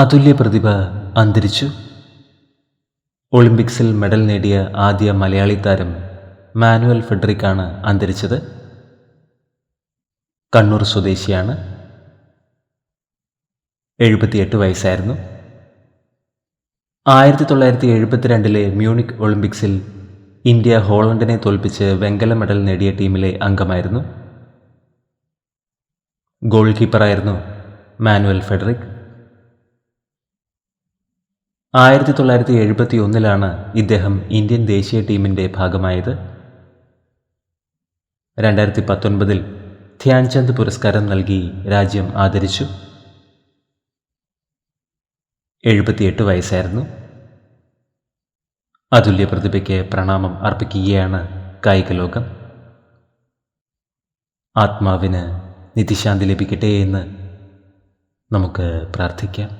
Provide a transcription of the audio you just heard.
അതുല്യ പ്രതിഭ അന്തരിച്ചു. ഒളിമ്പിക്സിൽ മെഡൽ നേടിയ ആദ്യ മലയാളി താരം മാനുവൽ ഫെഡറിക്കാണ് അന്തരിച്ചത്. കണ്ണൂർ സ്വദേശിയാണ്. എഴുപത്തിയെട്ട് വയസ്സായിരുന്നു. ആയിരത്തി തൊള്ളായിരത്തി എഴുപത്തിരണ്ടിലെ മ്യൂണിക് ഒളിമ്പിക്സിൽ ഇന്ത്യ ഹോളണ്ടിനെ തോൽപ്പിച്ച് വെങ്കല മെഡൽ നേടിയ ടീമിലെ അംഗമായിരുന്നു. ഗോൾ കീപ്പറായിരുന്നു മാനുവൽ ഫെഡറിക് ആയിരത്തി തൊള്ളായിരത്തി എഴുപത്തി ഒന്നിലാണ് ഇദ്ദേഹം ഇന്ത്യൻ ദേശീയ ടീമിന്റെ ഭാഗമായത്. രണ്ടായിരത്തി പത്തൊൻപതിൽ ധ്യാൻചന്ദ് പുരസ്കാരം നൽകി രാജ്യം ആദരിച്ചു. എഴുപത്തിയെട്ട് വയസ്സായിരുന്നു. അതുല്യ പ്രതിഭയ്ക്ക് പ്രണാമം അർപ്പിക്കുകയാണ് കായിക ലോകം ആത്മാവിന് നിധിശാന്തി ലഭിക്കട്ടെ എന്ന് നമുക്ക് പ്രാർത്ഥിക്കാം.